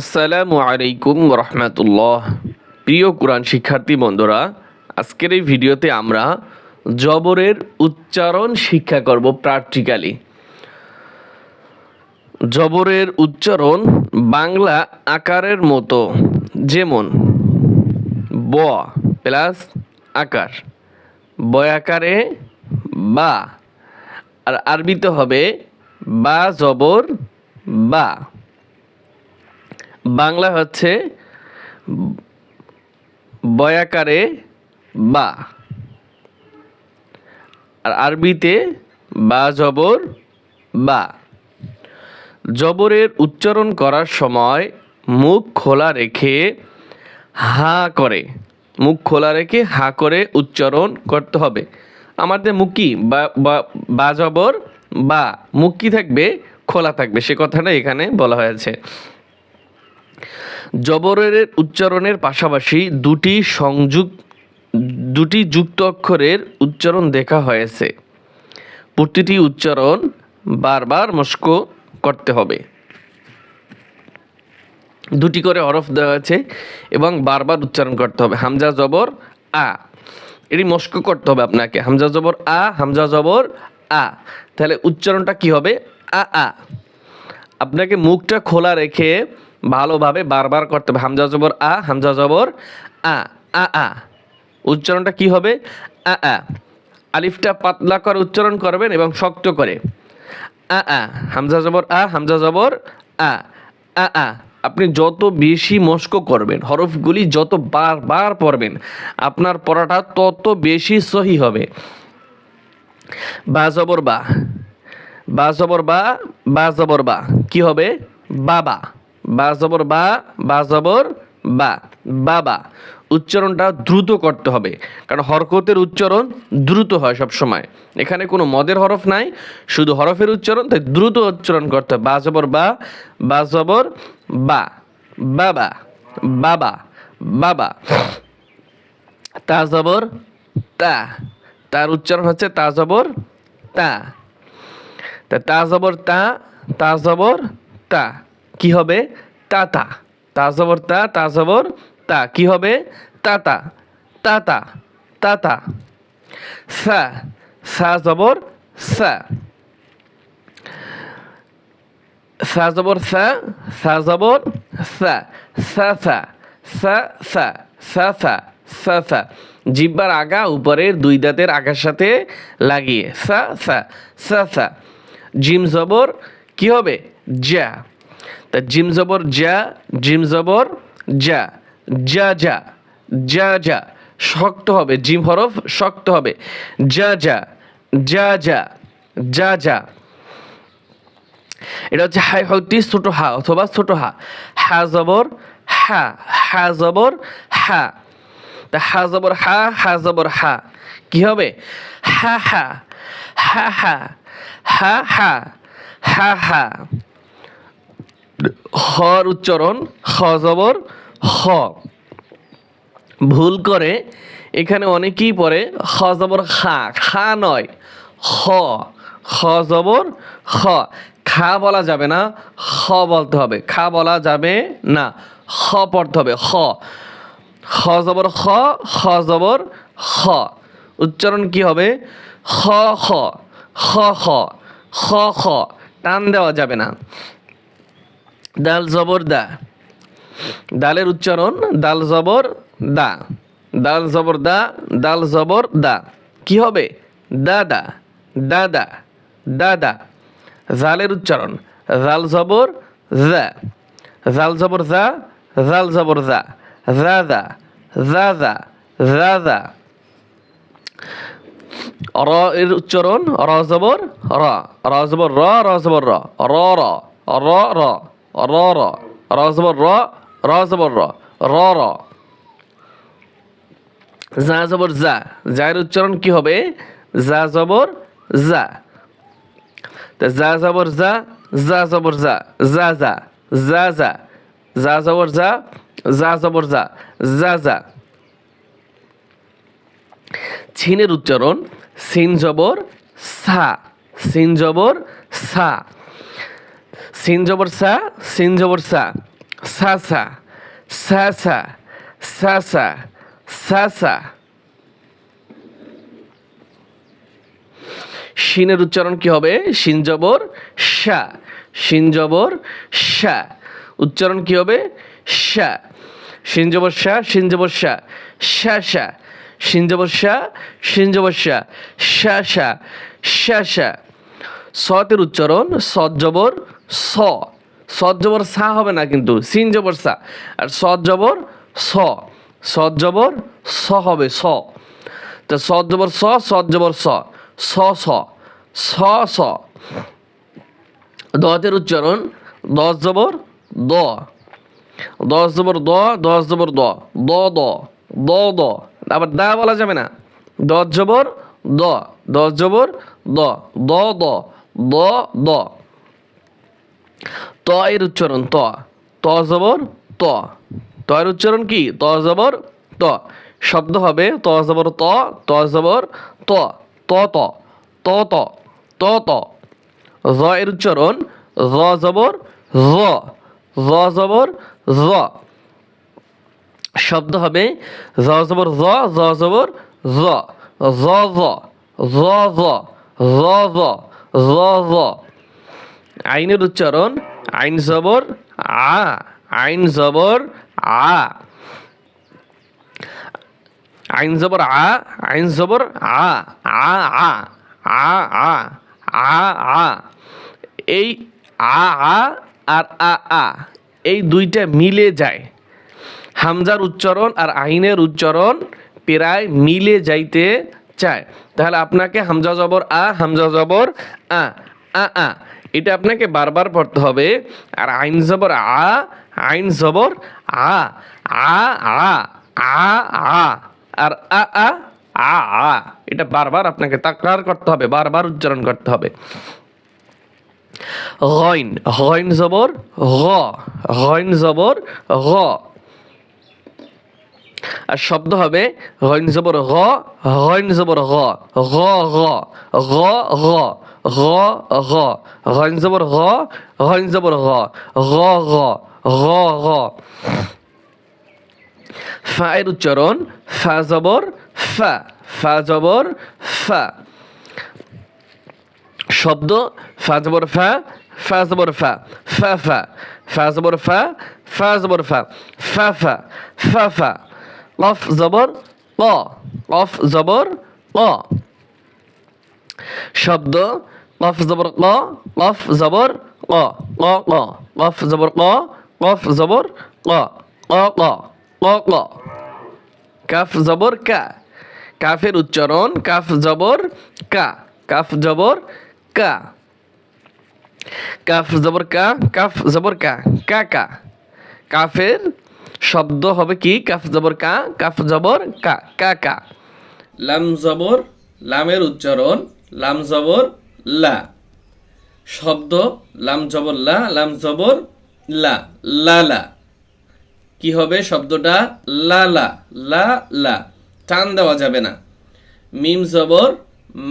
আসসালামু আলাইকুম রহমতুল্লাহ প্রিয় কোরআন শিক্ষার্থী বন্ধুরা, আজকের এই ভিডিওতে আমরা জবরের উচ্চারণ শিক্ষা করব প্র্যাকটিক্যালি জবরের উচ্চারণ বাংলা আকারের মতো, যেমন ব প্লাস আকার বয়াকারে বা, আর আরবিতে হবে বা জবর বা। বাংলা হচ্ছে বয়াকারে বা। আর আরবিতে বা জবর বা। জবরের উচ্চারণ করার সময় মুখ খোলা রেখে হা করে। মুখ খোলা রেখে হা করে উচ্চারণ করতে হবে। আমাদের মুখ কি? বা জবর বা। মুখ কি থাকবে? খোলা থাকবে। সে কথাটা এখানে বলা হয়েছে। জবরের উচ্চারণের পাশাপাশি দুটি সংযুক দুটি যুক্ত অক্ষরের উচ্চারণ দেখা হয়েছে। প্রতিটি উচ্চারণ বারবার মস্ক করতে হবে। দুটি করে হরফ দেওয়া আছে এবং বারবার উচ্চারণ করতে হবে। হামজা জবর, আ। এটি মস্ক করতে হবে আপনাকে। হামজা জবর, আ। হামজা জবর, আ। তাহলে উচ্চারণটা কি হবে? আ আ। আপনাকে মুখটা খোলা রেখে ভালোভাবে বারবার করতে হবে। হামজা জবর আ, হামজা জবর আ আ আ। উচ্চারণটা কি হবে? আ আ। আলিফটা পাতলা করে উচ্চারণ করবেন এবং শক্ত করে। আ আ। হামজা জবর আ, হামজা জবর আ আ আ। আপনি যত বেশি মস্ক করবেন, হরফগুলি যত বারবার পড়বেন, আপনার পড়াটা তত বেশি সহি হবে। বা জবর বা বা জবর বা বা জবর বা। কি হবে? বাবা। বা জবর বা বা জবর বা বাবা উচ্চারণটা দ্রুত করতে হবে, কারণ হরকতের উচ্চারণ দ্রুত হয় সব সময় এখানে কোনো মদের হরফ নাই, শুধু হরফের উচ্চারণ, তাই দ্রুত উচ্চারণ করতে হবে। বা জবর বা বা জবর বা বাবা বাবা বাবা তা জবর, তা। তার উচ্চারণ হচ্ছে তা জবর, তা। তা তা জবর, তা তা জবর, তা। কি হবে? তাতা। তা তা জবর তা। কি হবে? তাতা। তাতা। তা তা তা তা সা। সা জবর সা। সা জবর সা সা জবর সা। সা সা। সা সা। সা সা। সা সা। জিব্বার আগা উপরের দুই দাঁতের আগার সাথে লাগিয়ে সা সা। সা সা। জিম জবর কি হবে? যা। তা জিম জবর যা, জিম জবর যা যা যা যা যা, শক্ত হবে, জিম হরফ শক্ত হবে, যা যা যা যা যা যা। এটা হচ্ছে হাই হতি ছোট হা অথবা ছোট হা। হা জবর, হা হা জবর, হা। তা হা জবর হা হা জবর হা। কি হবে? হা হা হা হা হা হা হা হা। হর উচ্চারণ খ জবর খ ভুল করে এখানে অনেকেই পড়ে খ জবর খা খা নয় খ খ জবর খ খা বলা যাবে না খ বলতে হবে, খা বলা যাবে না খ পড়তে হবে খ খ জবর খ খ জবর খ উচ্চারণ কি হবে? খ খ খ খ খ খ। টান দেওয়া যাবে না। দাল জবর দা। দালের উচ্চারণ দাল জবর দা। দাল জবর দা দাল জবর দা। কি হবে? দাদা দাদা দাদা। জালের উচ্চারণ জাল জবর জা। জাল জবর জা, জাল জবর জা। রাজা রাজা রাজা র এর উচ্চারণ র জবর র। র জবর র র জবর র। র র র র। র র র জবর র র জবর র র র যা জবর যা যার উচ্চারণ কি হবে যা জবর যা যা জবর যা যা জবর যা যা যা যা যা যা জবর যা যা জবর যা যা যা ছিনের উচ্চারণ সিন জবর সা সিন জবর সা সিন জবর সা, সিন জবর সা। সা সা। সা সা। সা শিনের উচ্চারণ কি হবে? শিন জবর শা শিন জবর উচ্চারণ কি হবে? শা শিন জবর শা শিন জবর শা শা শা শিন জবর শা শিন জবর শা সতের উচ্চারণ, সৎ স। সৎ জবর সা হবে না কিন্তু, সিন জবর সা। আর সৎ জবর স। সৎ জবর স হবে, স। তো সৎ জবর স, সৎ জবর স। স স। স স। দতের উচ্চারণ, দশ জবর দ। দশ জবর দ, দশ জবর দ। দ দ। দ দ। আবার দা বলা যাবে না। দশ জবর দ, দশ জবর দ। দ দ। দ দ। ত এর উচ্চারণ ত। ত জবর, ত। ত এর উচ্চারণ কি? ত জবর, ত। শব্দ হবে ত জবর, ত। ত জবর, ত। ত ত। ত ত। ত ত। জ এর উচ্চারণ জ জবর, জ। জ জবর, জ। শব্দ হবে জ জবর, জ জ জবর, জ। জ জ। জ জ। জ জ। জ জ। আইনের উচ্চারণ, আইন জবর, আ, আইন জবর, আ। আইন জবর, আ, আইন জবর, আ আ আ আ আ আ আ। এই আ আ আর আ আ, এই দুইটা মিলে যায়। হামজার উচ্চারণ আর আইনের উচ্চারণ প্রায় মিলে যাইতে চায়। তাহলে আপনাকে হামজা জবর, আ, হামজা জবর, আ আ আ। এটা আপনাকে বারবার পড়তে হবে। আর আইন জবর আ, আইন জবর আ আ আ আ আ, আর আ আ আ আ। এটা বারবার আপনাকে তাকরার করতে হবে, বারবার উচ্চারণ করতে হবে। গইন গইন জবর গ গইন জবর গ আর শব্দ হবে গইন জবর গ গইন জবর গ গ গ গ গ গ গ গইন জবর গ গইন জবর গ গ গ গ গ। ফা এর উচ্চারণ ফা জবর, ফা ফা জবর, ফা। শব্দ ফা জবর ফা ফা জবর ফা ফা ফা ফা জবর ফা ফা জবর ফা ফা ফা ফা ফা। কাফ জবর ক কফ জবর ক শব্দ কফ জবর ক কফ জবর ক ক ক কফ জবর ক কফ জবর ক ক ক ক ক কাফ, জবর, কা। কাফের উচ্চারণ, কাফ, জবর, কা। কাফ, জবর, কা। কাফ, জবর, কা। কাফ, জবর কা কা। কাফের শব্দ হবে কি? কাফ জবর কা, কাফ জবর কা কা কা। লাম জবর, লামের উচ্চারণ, লাম জবর, লা। শব্দ, লাম জবর, লা, লাম জবর, লা লা লা। কি হবে শব্দটা? লা লা লা লা। টান দেওয়া যাবে না। মিম জবর,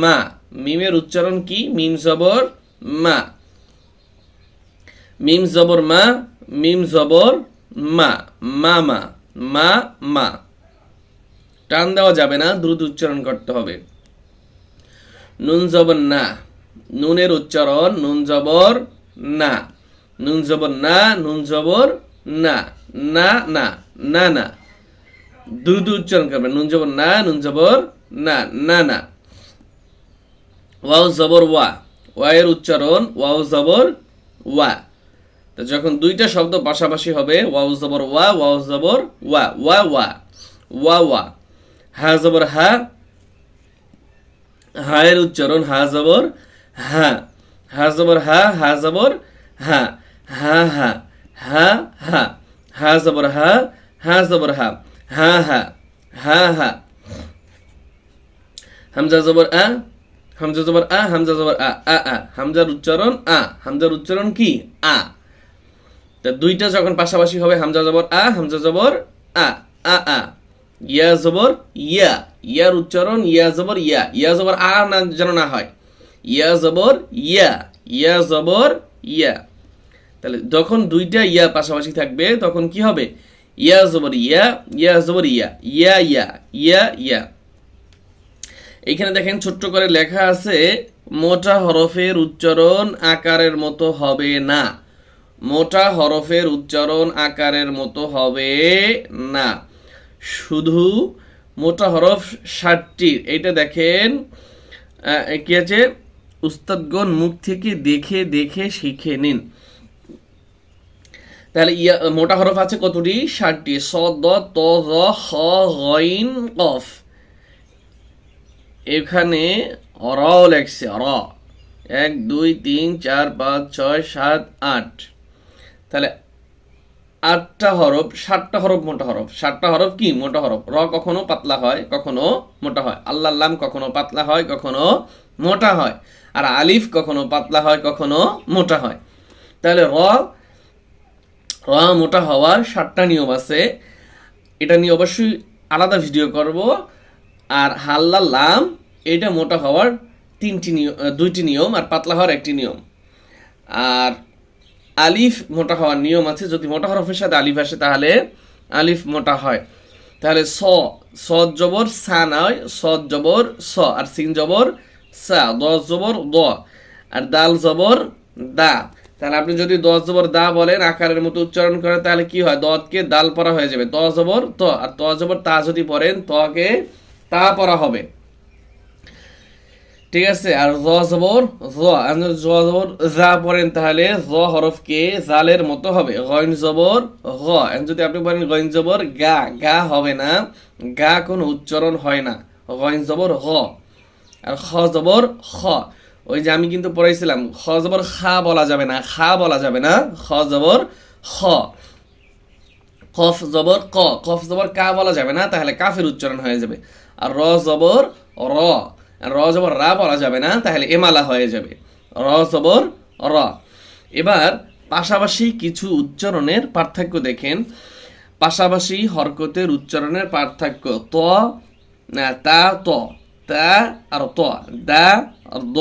মা। মিমের উচ্চারণ কি? মিম জবর, মা। মিম জবর, মা। মিম জবর মা মা মা মা মা। টান দেওয়া যাবে না, দ্রুত উচ্চারণ করতে হবে। নুন জবর না। নুনের উচ্চারণ নুন জবর না। নুন জবর না, নুন জবর না। না না না না। দ্রুত উচ্চারণ করবে। নুন জবর না, নুন জবর না না না। ওয়াও জবর ওয়া। ওয়ায়ের উচ্চারণ ওয়াও জবর ওয়া। তো যখন দুইটা শব্দ পাশাপাশি হবে, ওয়াও জবর ওয়া, ওয়াও জবর ওয়া ওয়া ওয়া ওয়া ওয়া। হা জবর হা, হায়ের উচ্চারণ হা জবর হা হা জবর হা হা জবর হা হা হা হা হা হা জবর হা হা জবর হা হা হা হা হা। হামজা জবর আ, হামজা জবর আ, হামজা জবর আ আ আ। হামজার উচ্চারণ আ, হামজার উচ্চারণ কি? আ। তা দুইটা যখন পাশাপাশি হবে, হামজা জবর আ, হামজা জবর আ আ আ। ইয়া জবর ইয়া, ইয়ার উচ্চারণ ইয়া জবর ইয়া। ইয়া জবর আ না যেন না হয়। ইয়া জবর ইয়া ইয়া জবর ইয়া। তাহলে যখন দুইটা ইয়া পাশাপাশি থাকবে, তখন কি হবে? ইয়া জবর ইয়া ইয়া জবর ইয়া ইয়া ইয়া ইয়া ইয়া। এখানে দেখেন ছোট্ট করে লেখা আছে, মোটা হরফের উচ্চারণ আকারের মতো হবে না। মোটা হরফের উচ্চারণ আকারের মতো হবে না। শুধু মোটা হরফ ষাটটি। এইটা দেখেন কি আছে? উস্তাদগণ মুখ থেকে দেখে দেখে শিখে নিন। তাহলে ইয়া, মোটা হরফ আছে কতটি? ষাটটি। স দ ত খ গইন, কফ। এখানে অরাও লেখছে অর এক, দুই, তিন, চার, পাঁচ, ছয়, সাত, আট। তাহলে আটটা হরফ, সাতটা হরফ, মোটা হরফ। সাতটা হরফ কি? মোটা হরফ। র কখনো পাতলা হয়, কখনো মোটা হয়। আল্লাহ লাম কখনো পাতলা হয়, কখনো মোটা হয়। আর আলিফ কখনো পাতলা হয়, কখনো মোটা হয়। তাহলে র র মোটা হওয়ার সাতটা নিয়ম আছে। এটা নিয়ে অবশ্যই আলাদা ভিডিও করব। আর হাল্লা লাম, এটা মোটা হওয়ার তিনটি নিয়ম, দুইটি নিয়ম আর পাতলা হওয়ার একটি নিয়ম। আর আলিফ মোটা হওয়ার নিয়ম আছে, যদি মোটা হরফের সাথে আলিফ আসে তাহলে আলিফ মোটা হয়। তাহলে স, সদ জবর, সা নয়, সদ জবর, স, আর সিন জবর, সা, দশ জবর দ আর দাল জবর, দা। তাহলে আপনি যদি দশ জবর, দা বলেন, আকারের মতো উচ্চারণ করেন তাহলে কি হয়? দতকে দাল পরা হয়ে যাবে। ত জবর, ত, আর ত জবর, তা যদি পড়েন, তকে তা পরা হবে। ঠিক আছে? আর জবর, জ জবর যা পড়েন তাহলে জ হরফকে জালের মতো হবে। গইন জবর, গ। যদি আপনি বলেন গইন জবর, গা গা হবে না। গা কোনো উচ্চারণ হয় না। গইন জবর হ আর খ জবর, খ। ওই যে আমি কিন্তু পড়াইছিলাম, খ জবর, খা বলা যাবে না। খা বলা যাবে না। খ জবর, খ। কফ জবর, ক। কফ জবর কা বলা যাবে না, তাহলে কাফের উচ্চারণ হয়ে যাবে। আর র জবর, র। র জবর রা বলা যাবে না, তাহলে এমালা হয়ে যাবে। র জবর র। এবার পাশাপাশি কিছু উচ্চারণের পার্থক্য দেখেন। পাশাপাশি হরকতের উচ্চারণের পার্থক্য ত, না, তা, ত। তা আর ত। দা আর দ।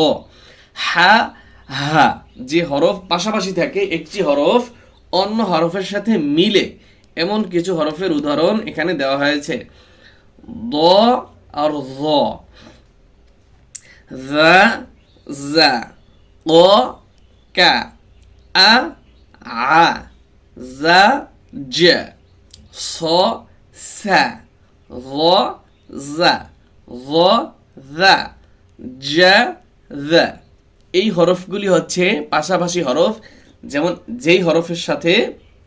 হা হা। যে হরফ পাশাপাশি থাকে, একটি হরফ অন্য হরফের সাথে মিলে। এমন কিছু হরফের উদাহরণ এখানে দেওয়া হয়েছে। দ আর জ যা যা ক কা আ আ যা জ স সা র যা র যা জ যা এই হরফগুলি হচ্ছে পাশাপাশি হরফ, যেমন যেই হরফের সাথে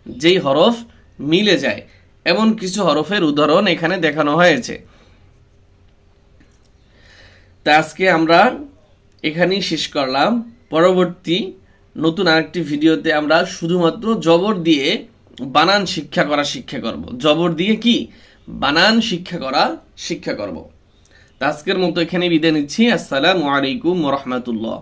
যেই হরফ মিলে যায়। এমন কিছু হরফের উদাহরণ এখানে দেখানো হয়েছে। তা আজকে আমরা এখানেই শেষ করলাম। পরবর্তী নতুন আরেকটি ভিডিওতে আমরা শুধুমাত্র জবর দিয়ে বানান শিক্ষা করা শিক্ষা করব। জবর দিয়ে কি? বানান শিক্ষা করা শিক্ষা করব। আজকের মতো এখানে বিদায় নিচ্ছি। আসসালামু আলাইকুম রহমতুল্লাহ।